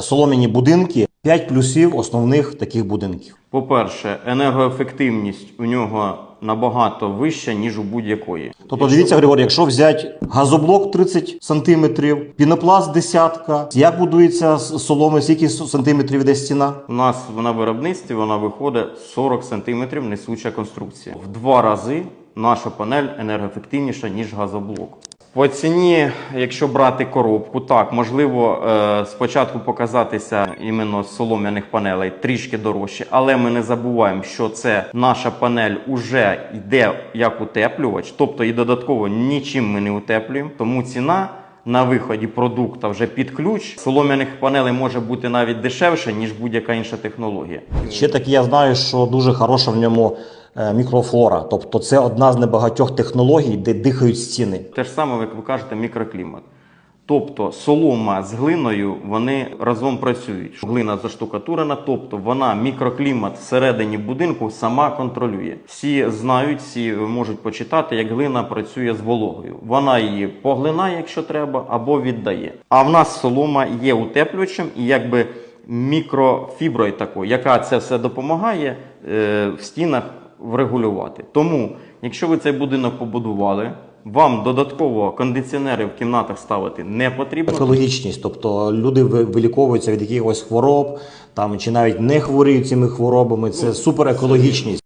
Солом'яні будинки 5 плюсів основних таких будинків. По-перше, енергоефективність у нього набагато вища, ніж у будь-якої. Тобто, дивіться, Григорій, якщо взяти газоблок 30 сантиметрів, пінопласт десятка, як будується соломи, скільки сантиметрів йде стіна? У нас на виробництві вона виходить 40 см несуча конструкція. В два рази наша панель енергоефективніша, ніж газоблок. По ціні, якщо брати коробку, так можливо е, спочатку показатися іменно солом'яних панелей трішки дорожче, але ми не забуваємо, що це наша панель уже йде як утеплювач, тобто і додатково нічим ми не утеплюємо, тому ціна. На виході продукта вже під ключ солом'яних панелей може бути навіть дешевше, ніж будь-яка інша технологія. Ще таки я знаю, що дуже хороша в ньому мікрофлора. Тобто це одна з небагатьох технологій, де дихають стіни. Те ж саме, як ви кажете, мікроклімат. Тобто солома з глиною вони разом працюють. Глина заштукатурена, тобто вона мікроклімат всередині будинку сама контролює. Всі знають, всі можуть почитати, як глина працює з вологою. Вона її поглинає, якщо треба, або віддає. А в нас солома є утеплювачем і якби мікрофіброю такою, яка це все допомагає е, в стінах врегулювати. Тому, якщо ви цей будинок побудували, вам додатково кондиціонери в кімнатах ставити не потрібно. Екологічність, тобто люди виліковуються від якихось хвороб, там чи навіть не хворіють цими хворобами. Це супер екологічність.